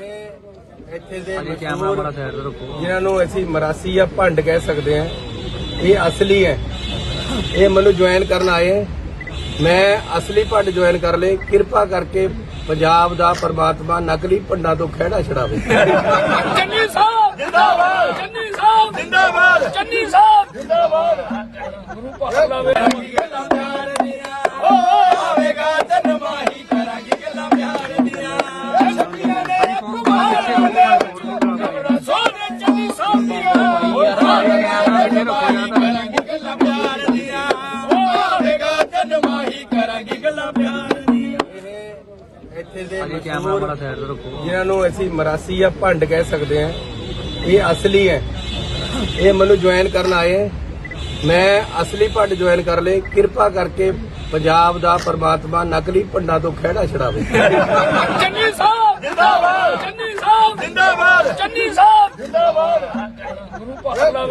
ਇੱਥੇ ਦੇ ਮਸ਼ਹੂਰ ਜਿਨ੍ਹਾਂ ਨੂੰ ਅਸੀਂ ਮਰਾਸੀ ਜਾਂ ਭੰਡ ਕਹਿ ਸਕਦੇ ਹਾਂ ਇਹ ਅਸਲੀ ਹੈ। ਇਹ ਮੈਨੂੰ ਜੁਆਇਨ ਕਰਨ ਆਏ ਹੈ। ਮੈਂ ਅਸਲੀ ਭੰਡ ਜੁਆਇਨ ਕਰ ਲਏ। ਕਿਰਪਾ ਕਰਕੇ ਪੰਜਾਬ ਦਾ ਪਰਮਾਤਮਾ ਨਕਲੀ ਭੰਡਾਂ ਤੋਂ ਖਿਹੜਾ ਛਡਾਵੇ। ਚੰਨੀ ਸਾਹਿਬ! ਜਿੰਦਾਬਾਦ! ਚੰਨੀ ਸਾਹਿਬ! ਜਿੰਦਾਬਾਦ! ਚੰਨੀ ਸਾਹਿਬ! ਜਿੰਦਾਬਾਦ! ਗੁਰੂ ਪਾਤਸ਼ਾਹ ਆਵੇਗਾ ਇੱਥੇ ਦੇ ਮਸ਼ਹੂਰ ਜਿਨ੍ਹਾਂ ਨੂੰ ਅਸੀਂ ਮਰਾਸੀ ਜਾਂ ਭੰਡ ਕਹਿ ਸਕਦੇ ਹਾਂ ਇਹ ਅਸਲੀ ਹੈ ਇਹ ਮੈਨੂੰ ਜੁਆਇਨ ਕਰਨ ਆਏ ਮੈਂ ਅਸਲੀ ਭੰਡ ਜੁਆਇਨ ਕਰ ਲਏ ਕਿਰਪਾ ਕਰਕੇ ਪੰਜਾਬ ਦਾ ਪਰਮਾਤਮਾ ਨਕਲੀ ਭੰਡਾ ਤੋਂ ਖਿਹੜਾ ਛਡਾਵੇ ਚੰਨੀ ਸਾਹਿਬ ਜਿੰਦਾਬਾਦ। ਚੰਨੀ ਸਾਹਿਬ ਜਿੰਦਾਬਾਦ ਚੰਨੀ ਸਾਹਿਬ ਜਿੰਦਾਬਾਦ। ਗੁਰੂ ਪਾਤਸ਼ਾਹ